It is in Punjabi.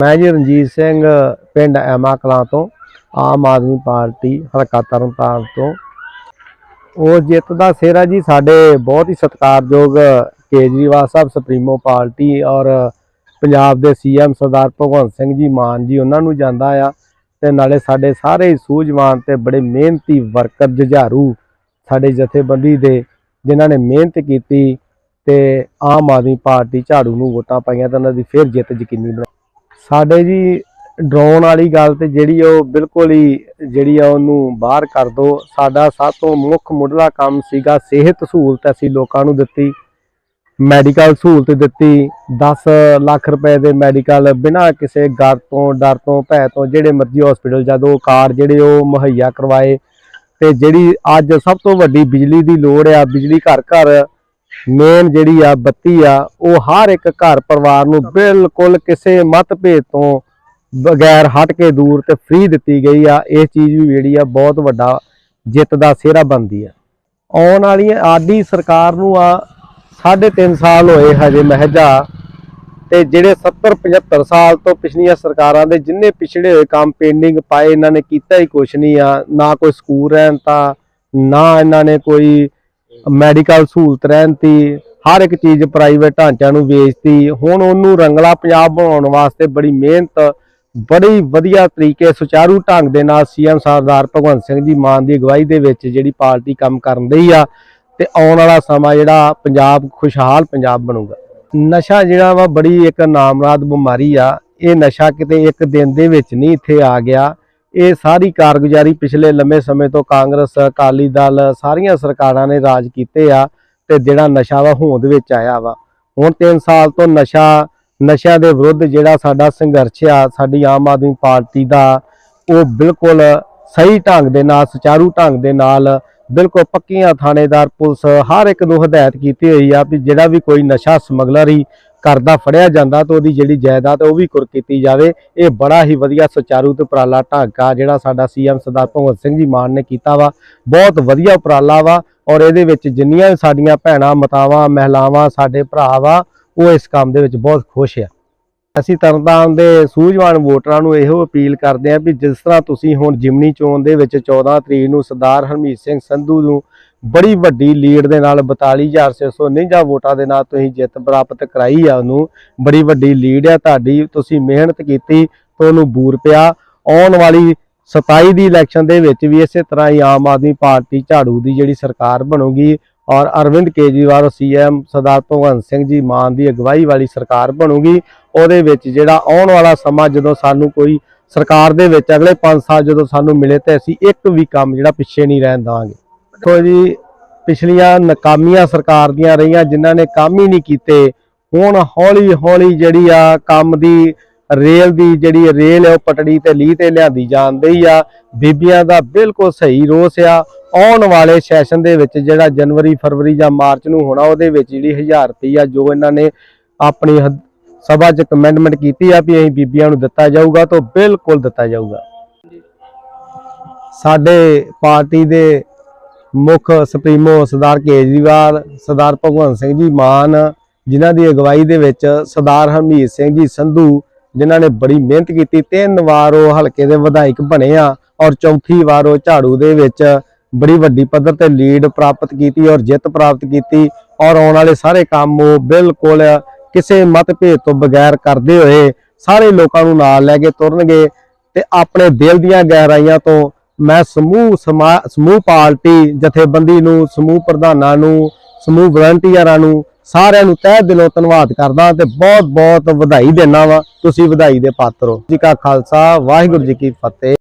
ਮੈਂ ਜੀ ਰਣਜੀਤ ਸਿੰਘ, ਪਿੰਡ ਐਮਾ ਕਲਾਂ ਤੋਂ, ਆਮ ਆਦਮੀ ਪਾਰਟੀ ਹਲਕਾ ਤਰਨਤਾਰਨ ਤੋਂ। ਉਹ ਜਿੱਤ ਦਾ ਸਿਹਰਾ ਜੀ ਸਾਡੇ ਬਹੁਤ ਹੀ ਸਤਿਕਾਰਯੋਗ ਕੇਜਰੀਵਾਲ ਸਾਹਿਬ ਸੁਪਰੀਮੋ ਪਾਰਟੀ ਔਰ ਪੰਜਾਬ ਦੇ ਸੀਐਮ ਸਰਦਾਰ ਭਗਵੰਤ ਸਿੰਘ ਜੀ ਮਾਨ ਜੀ, ਉਹਨਾਂ ਨੂੰ ਜਾਂਦਾ ਆ ਤੇ ਨਾਲੇ ਸਾਡੇ ਸਾਰੇ ਹੀ ਸੂਝਵਾਨ ਤੇ ਬੜੇ ਮਿਹਨਤੀ ਵਰਕਰ ਜੁਝਾਰੂ ਸਾਡੇ ਜਥੇਬੰਦੀ ਦੇ, ਜਿਨ੍ਹਾਂ ਨੇ ਮਿਹਨਤ ਕੀਤੀ ਤੇ ਆਮ ਆਦਮੀ ਪਾਰਟੀ ਝਾੜੂ ਨੂੰ ਵੋਟਾਂ ਪਾਈਆਂ ਤਾਂ ਉਹਨਾਂ ਦੀ ਫਿਰ ਜਿੱਤ ਯਕੀਨੀ ਬਣਾਈ ਸਾਡੇ ਜੀ ਡਰੋਨ ਵਾਲੀ ਗੱਲ ਤੇ ਜਿਹੜੀ ਉਹ ਬਿਲਕੁਲ ਹੀ ਜਿਹੜੀ ਆ ਉਹਨੂੰ ਬਾਹਰ ਕਰ ਦੋ। ਸਾਡਾ ਸਭ ਤੋਂ ਮੁੱਖ ਮੁੱਢਲਾ ਕੰਮ ਸੀਗਾ ਸਿਹਤ ਸਹੂਲਤ ਅਸੀਂ ਲੋਕਾਂ ਨੂੰ ਦਿੱਤੀ, ਮੈਡੀਕਲ ਸਹੂਲਤ ਦਿੱਤੀ 10 ਲੱਖ ਰੁਪਏ ਦੇ ਮੈਡੀਕਲ ਬਿਨਾਂ ਕਿਸੇ ਗਰ ਤੋਂ, ਡਰ ਤੋਂ, ਭੈ ਤੋਂ, ਜਿਹੜੇ ਮਰਜ਼ੀ ਹਸਪੀਟਲ ਜਦੋਂ ਕਾਰਡ ਜਿਹੜੇ ਉਹ ਮੁਹੱਈਆ ਕਰਵਾਏ। ਤੇ ਜਿਹੜੀ ਅੱਜ ਸਭ ਤੋਂ ਵੱਡੀ ਬਿਜਲੀ ਦੀ ਲੋੜ ਆ, ਬਿਜਲੀ ਘਰ ਘਰ ਮੇਨ ਜਿਹੜੀ ਆ ਬੱਤੀ ਆ, ਉਹ ਹਰ ਇੱਕ ਘਰ ਪਰਿਵਾਰ ਨੂੰ ਬਿਲਕੁਲ ਕਿਸੇ ਮਤਭੇਦ ਤੋਂ ਬਗੈਰ ਹਟ ਕੇ ਦੂਰ ਤੇ ਫ੍ਰੀ ਦਿੱਤੀ ਗਈ ਆ। ਇਹ ਚੀਜ਼ ਵੀ ਜਿਹੜੀ ਆ ਬਹੁਤ ਵੱਡਾ ਜਿੱਤ ਦਾ ਸਿਹਰਾ ਬਣਦੀ ਆ। ਆਉਣ ਵਾਲੀ ਆਦੀ ਸਰਕਾਰ ਨੂੰ ਆ ਸਾਢੇ ਤਿੰਨ ਸਾਲ ਹੋਏ ਹਜੇ ਮਹਿਜਾ ਤੇ ਜਿਹੜੇ 70 75 ਸਾਲ ਤੋਂ ਪਿਛਲੀਆਂ ਸਰਕਾਰਾਂ ਦੇ ਜਿੰਨੇ ਪਿਛੜੇ ਹੋਏ ਕੰਮ ਪੇਂਡਿੰਗ ਪਾਏ, ਇਹਨਾਂ ਨੇ ਕੀਤਾ ਹੀ ਕੁਛ ਨਹੀਂ ਆ। ਨਾ ਕੋਈ ਸਕੂਲ ਰਹਿਣ ਤਾਂ, ਨਾ ਇਹਨਾਂ ਨੇ ਕੋਈ ਮੈਡੀਕਲ ਸਹੂਲਤ ਰਹਿਣ ਤੀ, ਹਰ ਇੱਕ ਚੀਜ਼ ਪ੍ਰਾਈਵੇਟ ਢਾਂਚਿਆਂ ਨੂੰ ਵੇਚਤੀ। ਹੁਣ ਉਹਨੂੰ ਰੰਗਲਾ ਪੰਜਾਬ ਬਣਾਉਣ ਵਾਸਤੇ ਬੜੀ ਮਿਹਨਤ, ਬੜੀ ਵਧੀਆ ਤਰੀਕੇ, ਸੁਚਾਰੂ ਢੰਗ ਦੇ ਨਾਲ ਸੀਐਮ ਸਰਦਾਰ ਭਗਵੰਤ ਸਿੰਘ ਜੀ ਮਾਨ ਦੀ ਅਗਵਾਈ ਦੇ ਵਿੱਚ ਜਿਹੜੀ ਪਾਰਟੀ ਕੰਮ ਕਰਨ ਰਹੀ ਆ, ਤੇ ਆਉਣ ਵਾਲਾ ਸਮਾਂ ਜਿਹੜਾ ਪੰਜਾਬ ਖੁਸ਼ਹਾਲ ਪੰਜਾਬ ਬਣੂਗਾ। ਨਸ਼ਾ ਜਿਹੜਾ ਵਾ ਬੜੀ ਇੱਕ ਨਾਮਰਾਦ ਬਿਮਾਰੀ ਆ, ਇਹ ਨਸ਼ਾ ਕਿਤੇ ਇੱਕ ਦਿਨ ਦੇ ਵਿੱਚ ਨਹੀਂ ਇੱਥੇ ਆ ਗਿਆ। ਇਹ ਸਾਰੀ ਕਾਰਗੁਜ਼ਾਰੀ ਪਿਛਲੇ ਲੰਮੇ ਸਮੇਂ ਤੋਂ ਕਾਂਗਰਸ, ਅਕਾਲੀ ਦਲ, ਸਾਰੀਆਂ ਸਰਕਾਰਾਂ ਨੇ ਰਾਜ ਕੀਤੇ ਆ ਤੇ ਜਿਹੜਾ ਨਸ਼ਾ ਵਾ ਹੋਂਦ ਵਿੱਚ ਆਇਆ ਵਾ। ਹੁਣ 3 ਸਾਲ ਤੋਂ ਨਸ਼ਾ, ਨਸ਼ਿਆਂ ਦੇ ਵਿਰੁੱਧ ਜਿਹੜਾ ਸਾਡਾ ਸੰਘਰਸ਼ ਆ, ਸਾਡੀ ਆਮ ਆਦਮੀ ਪਾਰਟੀ ਦਾ, ਉਹ ਬਿਲਕੁਲ ਸਹੀ ਢੰਗ ਦੇ ਨਾਲ, ਸੁਚਾਰੂ ਢੰਗ ਦੇ ਨਾਲ, ਬਿਲਕੁਲ ਪੱਕੀਆਂ ਥਾਣੇਦਾਰ, ਪੁਲਿਸ ਹਰ ਇੱਕ ਨੂੰ ਹਦਾਇਤ ਕੀਤੀ ਹੋਈ ਆ ਵੀ ਜਿਹੜਾ ਵੀ ਕੋਈ ਨਸ਼ਾ ਸਮਗਲਰ ਹੀ ਕਰਦਾ ਫੜਿਆ ਜਾਂਦਾ ਤਾਂ ਉਹਦੀ ਜਿਹੜੀ ਜਾਇਦਾਦ ਉਹ ਵੀ ਕੁਰ ਕੀਤੀ ਜਾਵੇ। ਇਹ ਬੜਾ ਹੀ ਵਧੀਆ ਸੁਚਾਰੂ ਤੇ ਉਪਰਾਲਾ ਢਾਂਗਾ ਜਿਹੜਾ ਸਾਡਾ ਸੀਐਮ ਸਰਦਾਰ ਭਗਵੰਤ ਸਿੰਘ ਜੀ ਮਾਨ ਨੇ ਕੀਤਾ ਵਾ। ਬਹੁਤ ਵਧੀਆ ਉਪਰਾਲਾ ਵਾ ਔਰ ਇਹਦੇ ਵਿੱਚ ਜਿੰਨੀਆਂ ਵੀ ਸਾਡੀਆਂ ਭੈਣਾਂ, ਮਾਤਾਵਾਂ, ਮਹਿਲਾਵਾਂ, ਸਾਡੇ ਭਰਾ ਵਾ, ਉਹ ਇਸ ਕੰਮ ਦੇ ਵਿੱਚ ਬਹੁਤ ਖੁਸ਼ ਆ। ਅਸੀਂ ਤਰਨਤਾਰਨ ਦੇ ਸੂਝਵਾਨ ਵੋਟਰਾਂ ਨੂੰ ਇਹੋ ਅਪੀਲ ਕਰਦੇ ਹਾਂ ਵੀ ਜਿਸ ਤਰ੍ਹਾਂ ਤੁਸੀਂ ਹੁਣ ਜਿਮਨੀ ਚੋਣ ਦੇ ਵਿੱਚ 14 ਤਰੀਕ ਨੂੰ ਸਰਦਾਰ ਹਰਮੀਤ ਸਿੰਘ ਸੰਧੂ ਨੂੰ ਬੜੀ ਵੱਡੀ ਲੀਡ ਦੇ ਨਾਲ 42649 ਵੋਟਾਂ ਦੇ ਨਾਲ ਤੁਸੀਂ ਜਿੱਤ ਪ੍ਰਾਪਤ ਕਰਾਈ ਆ, ਉਹਨੂੰ ਬੜੀ ਵੱਡੀ ਲੀਡ ਆ, ਤੁਹਾਡੀ ਤੁਸੀਂ ਮਿਹਨਤ ਕੀਤੀ ਤੇ ਉਹਨੂੰ ਬੂਰ ਪਿਆ। ਆਉਣ ਵਾਲੀ 27 ਦੀ ਇਲੈਕਸ਼ਨ ਦੇ ਵਿੱਚ ਵੀ ਇਸੇ ਤਰ੍ਹਾਂ ਹੀ ਆਮ ਆਦਮੀ ਪਾਰਟੀ ਝਾੜੂ ਦੀ ਜਿਹੜੀ ਸਰਕਾਰ ਬਣੂਗੀ ਔਰ ਅਰਵਿੰਦ ਕੇਜਰੀਵਾਲ, ਸੀਐਮ ਸਰਦਾਰ ਭਗਵੰਤ ਸਿੰਘ ਜੀ ਮਾਨ ਦੀ ਅਗਵਾਈ ਵਾਲੀ ਸਰਕਾਰ ਬਣੂਗੀ। ਉਹਦੇ ਵਿੱਚ ਜਿਹੜਾ ਆਉਣ ਵਾਲਾ ਸਮਾਂ ਜਦੋਂ ਸਾਨੂੰ ਕੋਈ ਸਰਕਾਰ ਦੇ ਵਿੱਚ ਅਗਲੇ 5 ਸਾਲ ਜਦੋਂ ਸਾਨੂੰ ਮਿਲੇ ਤੇ ਅਸੀਂ ਇੱਕ ਵੀ ਕੰਮ ਜਿਹੜਾ ਪਿੱਛੇ ਨਹੀਂ ਰਹਿਣ ਦੇਵਾਂਗੇ। ਦੇਖੋ ਜੀ, ਪਿਛਲੀਆਂ ਨਾਕਾਮੀਆਂ ਸਰਕਾਰ ਦੀਆਂ ਰਹੀਆਂ ਜਿਨ੍ਹਾਂ ਨੇ ਕੰਮ ਹੀ ਨਹੀਂ ਕੀਤੇ, ਹੁਣ ਹੌਲੀ ਹੌਲੀ ਜਿਹੜੀ ਆ ਕੰਮ ਦੀ ਰੇਲ ਦੀ ਜਿਹੜੀ ਰੇਲ ਹੈ ਉਹ ਪਟੜੀ ਤੇ ਲੀਹ ਤੇ ਲਿਆਂਦੀ ਜਾਂਦੀ ਆ। ਬੀਬੀਆਂ ਦਾ ਬਿਲਕੁਲ ਸਹੀ ਰੋਸ ਆ। ਆਉਣ ਵਾਲੇ ਸੈਸ਼ਨ ਦੇ ਵਿੱਚ ਜਿਹੜਾ ਜਨਵਰੀ, ਫਰਵਰੀ ਜਾਂ ਮਾਰਚ ਨੂੰ ਹੋਣਾ, ਉਹਦੇ ਵਿੱਚ ਜਿਹੜੀ 1000 ਰੁਪਈਆ ਜੋ ਇਹਨਾਂ ਨੇ ਆਪਣੀ ਸਭਾ 'ਚ ਕਮੈਂਟਮੈਂਟ ਕੀਤੀ ਆ ਵੀ ਅਸੀਂ ਬੀਬੀਆਂ ਨੂੰ ਦਿੱਤਾ ਜਾਊਗਾ ਤਾਂ ਬਿਲਕੁਲ ਦਿੱਤਾ ਜਾਊਗਾ। ਸਾਡੇ ਪਾਰਟੀ ਦੇ ਮੁੱਖ ਸੁਪਰੀਮੋ ਸਰਦਾਰ ਕੇਜਰੀਵਾਲ, ਸਰਦਾਰ ਭਗਵੰਤ ਸਿੰਘ ਜੀ ਮਾਨ, ਜਿਨ੍ਹਾਂ ਦੀ ਅਗਵਾਈ ਦੇ ਵਿੱਚ ਸਰਦਾਰ ਹਰਮੀਤ ਸਿੰਘ ਜੀ ਸੰਧੂ, ਜਿਨ੍ਹਾਂ ਨੇ ਬੜੀ ਮਿਹਨਤ ਕੀਤੀ, ਤਿੰਨ ਵਾਰ ਉਹ ਹਲਕੇ ਦੇ ਵਿਧਾਇਕ ਬਣੇ ਆ ਔਰ ਚੌਥੀ ਵਾਰ ਉਹ ਝਾੜੂ ਦੇ ਵਿੱਚ ਬੜੀ ਵੱਡੀ ਪੱਧਰ ਤੇ ਲੀਡ ਪ੍ਰਾਪਤ ਕੀਤੀ ਔਰ ਜਿੱਤ ਪ੍ਰਾਪਤ ਕੀਤੀ ਔਰ ਆਉਣ ਵਾਲੇ ਸਾਰੇ ਕੰਮ ਉਹ ਬਿਲਕੁਲ ਕਿਸੇ ਮਤਭੇਦ ਤੋਂ ਬਗੈਰ ਕਰਦੇ ਹੋਏ ਸਾਰੇ ਲੋਕਾਂ ਨੂੰ ਨਾਲ ਲੈ ਕੇ ਤੁਰਨਗੇ ਤੇ ਆਪਣੇ ਦਿਲ ਦੀਆਂ ਗਹਿਰਾਈਆਂ ਤੋਂ ਮੈਂ ਸਮੂਹ ਸਮਾ- ਸਮੂਹ ਪਾਰਟੀ, ਜਥੇਬੰਦੀ ਨੂੰ, ਸਮੂਹ ਪ੍ਰਧਾਨਾਂ ਨੂੰ, ਸਮੂਹ ਵਲੰਟੀਅਰਾਂ ਨੂੰ ਸਾਰਿਆਂ ਨੂੰ ਤਹਿ ਦਿਲੋਂ ਧੰਨਵਾਦ ਕਰਦਾ ਤੇ ਬਹੁਤ ਬਹੁਤ ਵਧਾਈ ਦੇਣਾ ਵਾ। ਤੁਸੀਂ ਵਧਾਈ ਦੇ ਪਾਤਰ ਹੋ। ਜੀ ਕਾ ਖਾਲਸਾ, ਵਾਹਿਗੁਰੂ ਜੀ ਕੀ ਫਤਿਹ।